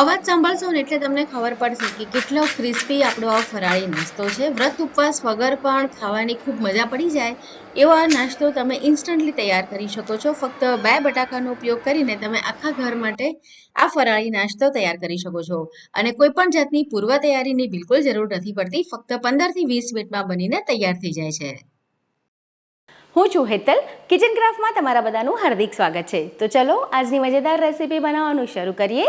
અવાજ સાંભળશો ને એટલે તમને ખબર પડશે કે કેટલો ક્રિસ્પી આપણો આ ફરાળી નાસ્તો છે. વ્રત ઉપવાસ વગર પણ ખાવાની ખૂબ મજા પડી જાય એવો આ નાસ્તો તમે ઇન્સ્ટન્ટલી તૈયાર કરી શકો છો. ફક્ત બે બટાકાનો ઉપયોગ કરીને તમે આખા ઘર માટે આ ફરાળી નાસ્તો તૈયાર કરી શકો છો. અને કોઈ પણ જાતની પૂર્વ તૈયારીની બિલકુલ જરૂર નથી પડતી. ફક્ત પંદરથી વીસ મિનિટમાં બનીને તૈયાર થઈ જાય છે. હું છું હેતલ. કિચન ક્રાફ્ટમાં તમારા બધાનું હાર્દિક સ્વાગત છે. તો ચલો આજની મજેદાર રેસીપી બનાવવાનું શરૂ કરીએ.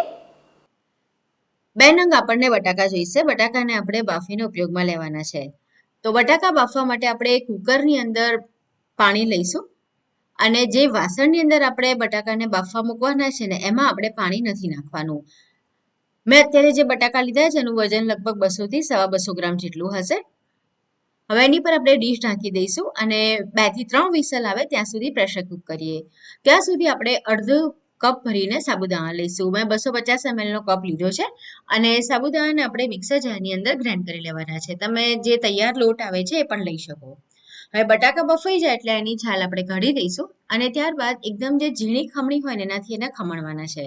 બે નંગ આપણને બટાકા જોઈશે. બટાકાને આપણે બાફીને ઉપયોગમાં લેવાના છે. તો બટાકા બાફવા માટે આપણે કુકરની અંદર પાણી લઈશું અને જે વાસણની અંદર આપણે બટાકાને બાફવા મૂકવાના છે ને, એમાં આપણે પાણી નથી નાખવાનું. મેં અત્યારે જે બટાકા લીધા છે, એનું વજન લગભગ બસોથી સવા બસો ગ્રામ જેટલું હશે. હવે એની પર આપણે ડીશ ઢાંકી દઈશું અને બેથી ત્રણ વિસલ આવે ત્યાં સુધી પ્રેશર કુક કરીએ. ત્યાં સુધી આપણે અડધો કપ ભરીને સાબુદાણા લઈશું. મેં બસો પચાસ નો કપ લીધો છે અને સાબુદાણાને આપણે મિક્સર જારની અંદર ગ્રાઇન્ડ કરી લેવાના છે. તમે જે તૈયાર લોટ આવે છે એ પણ લઈ શકો. હવે બટાકા બફાઈ જાય એટલે એની છાલ આપણે કાઢી દઈશું અને ત્યારબાદ એકદમ જે ઝીણી ખમણી હોય ને એનાથી એને ખમણવાના છે.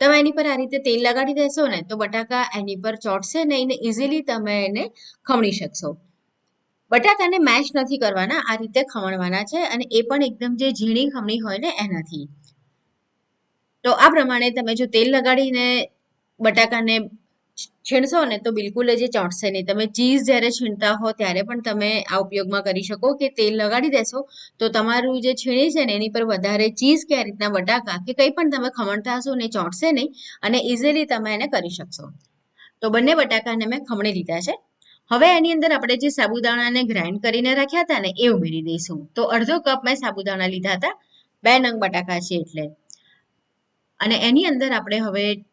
તમે એની પર આ રીતે તેલ લગાડી દેશો ને તો બટાકા એની પર ચોટશે નહીં ને ઇઝીલી તમે એને ખમણી શકશો. બટાકાને મેશ નથી કરવાના, આ રીતે ખમણવાના છે અને એ પણ એકદમ જે ઝીણી ખમણી હોય ને એનાથી. તો આ પ્રમાણે તમે જો તેલ લગાડીને બટાકાને છીણશો ને તો બિલકુલ જ એ ચોંટશે નહીં. તમે ચીઝ જ્યારે છીણતા હો ત્યારે પણ તમે આ ઉપયોગમાં કરી શકો કે તેલ લગાડી દેશો. તો તમારું જે છીણી છે ને એની પર વધારે ચીઝ કે આ રીતના બટાકા કે કંઈ પણ તમે ખમણતા હશો ને ચોંટશે નહીં અને ઇઝીલી તમે એને કરી શકશો. તો બંને બટાકાને મેં ખમણી લીધા છે. હવે એની અંદર આપણે જે સાબુદાણાને ગ્રાઇન્ડ કરીને રાખ્યા હતા ને એ ઉમેરી દઈશું. તો અડધો કપ મેં સાબુદાણા લીધા હતા. બે નંગ બટાકા છે એટલે. અને એની અંદર આપણે હવે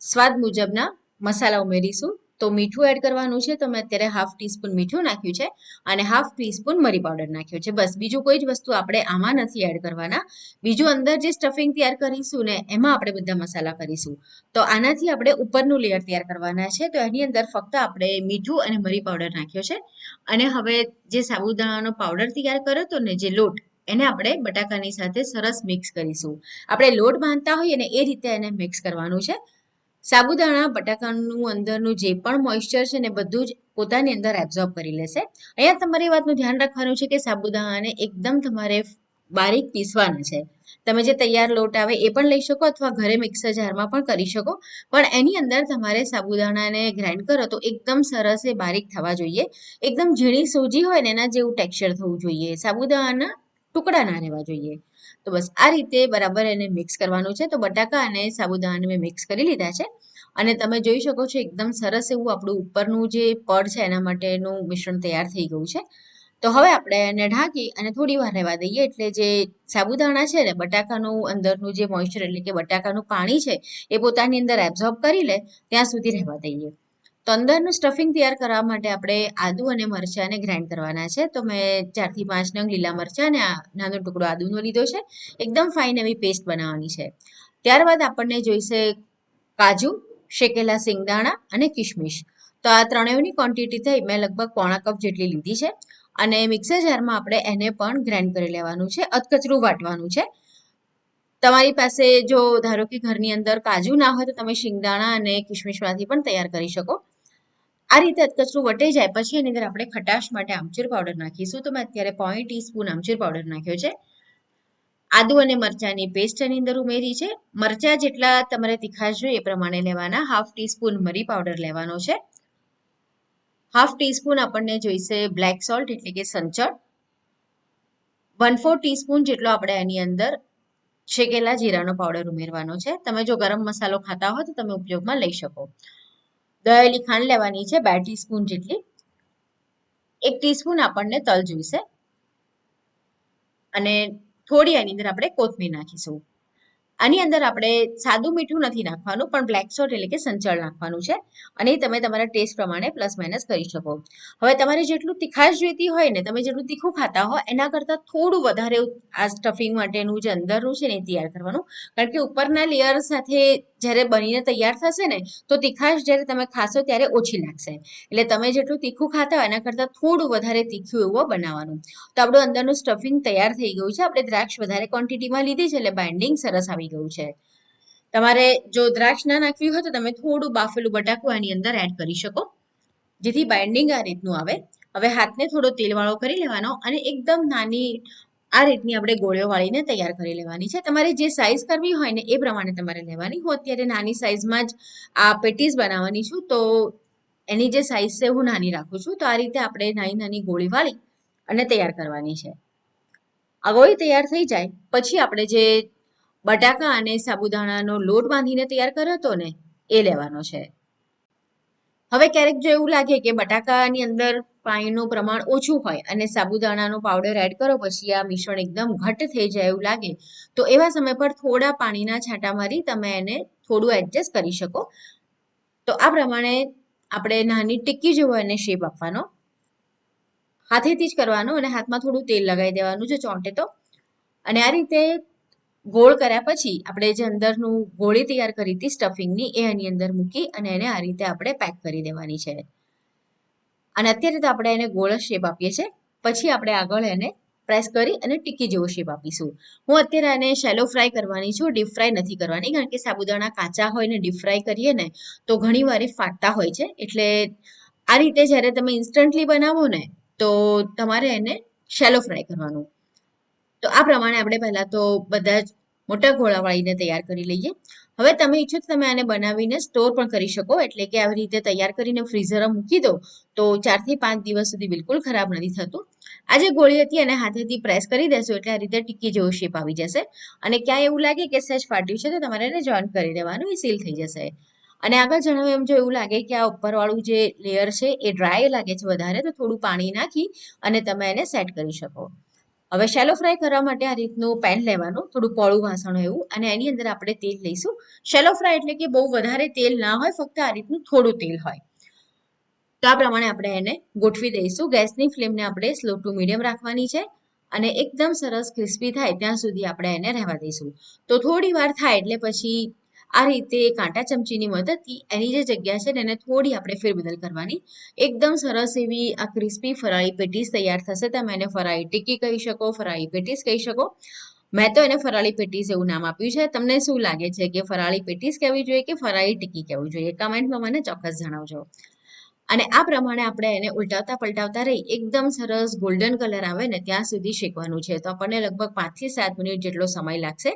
સ્વાદ મુજબના મસાલા ઉમેરીશું. તો મીઠું એડ કરવાનું છે. તો મેં અત્યારે હાફ ટીસ્પૂન મીઠું નાખ્યું છે અને હાફ ટીસ્પૂન મરી પાવડર નાખ્યો છે. બસ, બીજું કોઈ જ વસ્તુ આપણે આમાં નથી એડ કરવાના. બીજું અંદર જે સ્ટફિંગ તૈયાર કરીશું ને, એમાં આપણે બધા મસાલા કરીશું. તો આનાથી આપણે ઉપરનું લેયર તૈયાર કરવાના છે. તો એની અંદર ફક્ત આપણે મીઠું અને મરી પાવડર નાખ્યો છે. અને હવે જે સાબુદાણાનો પાવડર તૈયાર કર્યો હતો ને, જે લોટ એને આપણે બટાકાની સાથે સરસ મિક્સ કરીશું. આપણે લોટ બાંધતા હોઈએ ને એ રીતે એને મિક્સ કરવાનું છે. સાબુદાણા બટાકાનું અંદરનું જે પણ મોઇશ્ચર છે ને બધું જ પોતાની અંદર એબ્ઝોર્બ કરી લેશે. અહીંયા તમારી વાતનું ધ્યાન રાખવાનું છે કે સાબુદાણાને એકદમ તમારે બારીક પીસવાના છે. તમે જે તૈયાર લોટ આવે એ પણ લઈ શકો અથવા ઘરે મિક્સર જારમાં પણ કરી શકો. પણ એની અંદર તમારે સાબુદાણાને ગ્રાઇન્ડ કરો તો એકદમ સરસ એ બારીક થવા જોઈએ. એકદમ ઝીણી સોજી હોય ને એના જેવું ટેક્સચર થવું જોઈએ. સાબુદાણાના ટુકડા ના રહેવા જોઈએ. તો બસ આ રીતે બરાબર એને મિક્સ કરવાનું છે. તો બટાકા અને સાબુદાણાને મેં મિક્સ કરી લીધા છે. અને તમે જોઈ શકો છો એકદમ સરસ એવું આપણું ઉપરનું જે પડ છે એના માટેનું મિશ્રણ તૈયાર થઈ ગયું છે. તો હવે આપણે એને ઢાંકી અને થોડી વાર રહેવા દઈએ. એટલે જે સાબુદાણા છે ને, બટાકાનું અંદરનું જે મોઇશ્ચર એટલે કે બટાકાનું પાણી છે, એ પોતાની અંદર એબ્ઝોર્બ કરી લે, ત્યાં સુધી રહેવા દઈએ. તો અંદરનું સ્ટફિંગ તૈયાર કરવા માટે આપણે આદુ અને મરચાંને ગ્રાઇન્ડ કરવાના છે. તો મેં ચારથી પાંચ નંગ લીલા મરચાં અને નાનો ટુકડો આદુનો લીધો છે. એકદમ ફાઇન એવી પેસ્ટ બનાવવાની છે. ત્યારબાદ આપણને જોઈશે કાજુ, શેકેલા સિંગદાણા અને કિશમિશ તો આ ત્રણેયની ક્વોન્ટિટી થઈ મેં લગભગ પોણા કપ જેટલી લીધી છે. અને મિક્સર જારમાં આપણે એને પણ ગ્રાઇન્ડ કરી લેવાનું છે. અધકચરું વાટવાનું છે. તમારી પાસે જો ધારો કે ઘરની અંદર કાજુ ના હોય તો તમે શિંગદાણા અને કિશમિશમાંથી પણ તૈયાર કરી શકો. આ રીતે અધકચરું વટાઈ જાય, પછી એની અંદર આપણે ખટાશ માટે આમચૂર પાવડર નાખીશું. તો મેં અત્યારે પોઈન્ટ ટીસ્પૂન આમચૂર પાવડર નાખ્યો છે. આદુ અને મરચાંની પેસ્ટ એની અંદર ઉમેરી છે. મરચાં જેટલા તમારે તીખાશ જોઈએ એ પ્રમાણે લેવાના. હાફ ટીસ્પૂન મરી પાવડર લેવાનો છે. હાફ ટીસ્પૂન આપણને જોઈશે બ્લેક સોલ્ટ એટલે કે સંચળ. વન ફોર ટીસ્પૂન જેટલો આપણે એની અંદર શેકેલા જીરાનો પાવડર ઉમેરવાનો છે. તમે જો ગરમ મસાલો ખાતા હો તો તમે ઉપયોગમાં લઈ શકો. દળેલી ખાંડ લેવાની છે, બે ટીસ્પૂન જેટલી. એક ટીસ્પૂન આપણને તલ જોઈશે. અને થોડી એની અંદર આપણે કોથમીર નાખીશું. આની અંદર આપણે સાદું મીઠું નથી નાખવાનું, પણ બ્લેક સોલ્ટ એટલે કે સંચળ નાખવાનું છે. અને એ તમે તમારા ટેસ્ટ પ્રમાણે પ્લસ માઇનસ કરી શકો. હવે તમારે જેટલું તીખાશ જોઈતી હોય ને, તમે જેટલું તીખું ખાતા હો, એના કરતાં થોડું વધારે આ સ્ટફિંગ માટેનું જે અંદરનું છે ને તૈયાર કરવાનું. કારણ કે ઉપરના લેયર સાથે જ્યારે બનીને તૈયાર થશે ને, તો તીખાશ જ્યારે તમે ખાશો ત્યારે ઓછી લાગશે. એટલે તમે જેટલું તીખું ખાતા હોય એના કરતાં થોડું વધારે તીખું એવું બનાવવાનું. તો આપણું અંદરનું સ્ટફિંગ તૈયાર થઈ ગયું છે. આપણે દ્રાક્ષ વધારે ક્વોન્ટિટીમાં લીધી છે એટલે બાઇન્ડિંગ સરસ આવી ગયું છે. તમારે જો દ્રાક્ષ ના નાખવી હોય તો તમે થોડું બાફેલું બટાકું આની અંદર એડ કરી શકો. જેથી બાઇન્ડિંગ આ રીતનું આવે. હવે હાથને થોડો તેલવાળો કરી લેવાનો અને એકદમ નાની આ રીતની આપણે ગોળીઓ વાળીને તૈયાર કરી લેવાની છે. તમારે જે સાઈઝ કરવી હોય ને એ પ્રમાણે તમારે લેવાની. હું અત્યારે નાની સાઈઝમાં જ આ પેટીસ બનાવવાની છું, તો એની જે સાઈઝ છે હું નાની રાખું છું. તો આ રીતે આપણે નાની નાની ગોળી વાળી અને તૈયાર કરવાની છે. આ તૈયાર થઈ જાય. પછી આપણે જે બટાકા અને સાબુદાણાનો લોટ બાંધીને તૈયાર કર્યો હતો ને, એ લેવાનો છે. હવે ક્યારેક જો એવું લાગે કે બટાકાની અંદર પાણીનું પ્રમાણ ઓછું હોય અને સાબુદાણાનો પાવડર એડ કરો પછી આ મિશ્રણ એકદમ ઘટ્ટ થઈ જાય એવું લાગે, તો એવા સમય પર થોડા પાણીના છાંટા મારી તમે એને થોડું એડજસ્ટ કરી શકો. તો આ પ્રમાણે આપણે નાની ટિક્કી જેવો એને શેપ આપવાનો. હાથેથી જ કરવાનો અને હાથમાં થોડું તેલ લગાવી દેવાનું છે ચોંટે તો. અને આ રીતે ગોળ કર્યા પછી આપણે જે અંદરનું ગોળી તૈયાર કરી હતી સ્ટફિંગની, એ એની અંદર મૂકી અને એને આ રીતે આપણે પેક કરી દેવાની છે. અને અત્યારે તો આપણે એને ગોળ શેપ આપીએ છીએ. પછી આપણે આગળ એને પ્રેસ કરી અને ટીકી જેવો શેપ આપીશું. હું અત્યારે આને શેલો ફ્રાય કરવાની છું ડીપ ફ્રાય નથી કરવાની, કારણ કે સાબુદાણા કાચા હોય ને ડીપ ફ્રાય કરીએ ને, તો ઘણી વાર ફાટતા હોય છે. એટલે આ રીતે જ્યારે તમે ઇન્સ્ટન્ટલી બનાવો ને, તો તમારે એને શેલો ફ્રાય કરવાનું. તો આ પ્રમાણે આપણે પહેલાં તો બધા જ મોટા ગોળા વાળીને તૈયાર કરી લઈએ. હવે તમે ઈચ્છો તો તમે આને બનાવીને સ્ટોર પણ કરી શકો, એટલે કે આવી રીતે તૈયાર કરીને ફ્રીઝરમાં મૂકી દો, તો ચારથી પાંચ દિવસ સુધી બિલકુલ ખરાબ નથી થતું. આ જે ગોળી હતી એને હાથેથી પ્રેસ કરી દેશો, એટલે આ રીતે ટીકી જેવો શેપ આવી જશે. અને ક્યાંય એવું લાગે કે સહેજ ફાટ્યું છે, તો તમારે એને જોઈન્ટ કરી દેવાનું, એ સીલ થઈ જશે. અને આગળ જણાવ્યું એમ જો એવું લાગે કે આ ઉપરવાળું જે લેયર છે, એ ડ્રાય લાગે છે વધારે, તો થોડું પાણી નાખી અને તમે એને સેટ કરી શકો. હવે શેલો ફ્રાય કરવા માટે આ રીતનું પેન લેવાનું, થોડું પોળું વાસણ એવું, અને એની અંદર આપણે તેલ લઈશું. શેલો ફ્રાય એટલે કે બહુ વધારે તેલ ના હોય, ફક્ત આ રીતનું થોડું તેલ હોય. તો આ પ્રમાણે આપણે એને ગોઠવી દઈશું. ગેસની ફ્લેમને આપણે સ્લો ટુ મીડિયમ રાખવાની છે, અને એકદમ સરસ ક્રિસ્પી થાય ત્યાં સુધી આપણે એને રહેવા દઈશું. તો થોડી વાર થાય એટલે પછી આ રીતે કાંટા ચમચીની મદદથી એની જે જગ્યા છે એને થોડી આપણે ફેરબદલ કરવાની. એકદમ સરસ એવી આ ક્રિસ્પી ફરાળી પેટીસ તૈયાર થશે. તમે એને ફરાળી ટિક્કી કહી શકો, ફરાળી પેટીસ કહી શકો. મેં તો એને ફરાળી પેટીસ એવું નામ આપ્યું છે. તમને શું લાગે છે કે ફરાળી પેટીસ કહેવી જોઈએ કે ફરાળી ટિક્કી કહેવું જોઈએ? કમેન્ટમાં મને ચોક્કસ જણાવજો. અને આ પ્રમાણે આપણે એને ઉલટાવતા પલટાવતા રહી. એકદમ સરસ ગોલ્ડન કલર આવે ને ત્યાં સુધી શેકવાનું છે. તો આપણને લગભગ પાંચથી સાત મિનિટ જેટલો સમય લાગશે.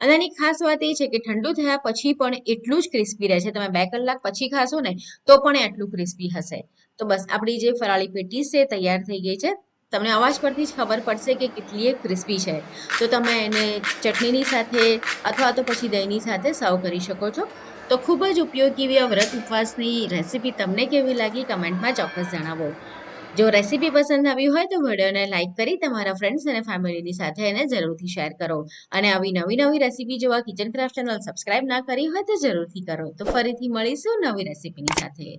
અને એની ખાસ વાત એ છે કે ઠંડુ થયા પછી પણ એટલું જ ક્રિસ્પી રહે છે. તમે બે કલાક પછી ખાશો ને, તો પણ એટલું ક્રિસ્પી હશે. તો બસ આપણી જે ફરાળી પેટીસ છે તૈયાર થઈ ગઈ છે. તમને અવાજ પરથી જ ખબર પડશે કે કેટલી ક્રિસ્પી છે. તો તમે એને ચટણીની સાથે અથવા તો પછી દહીંની સાથે સર્વ કરી શકો છો. તો ખૂબ જ ઉપયોગી એવી વ્રત ઉપવાસની રેસીપી તમને કેવી લાગી? કમેન્ટમાં ચોક્કસ જણાવો. જો રેસીપી પસંદ આવી હોય તો વિડીયોને લાઇક કરી તમારા ફ્રેન્ડ્સ અને ફેમિલીની સાથે એને જરૂરથી શેર કરો. અને આવી નવી નવી રેસીપી જોવા કિચન ક્રાફ્ટ ચેનલ સબસ્ક્રાઇબ ના કરી હોય તો જરૂરથી કરો. તો ફરીથી મળીશું નવી રેસીપીની સાથે.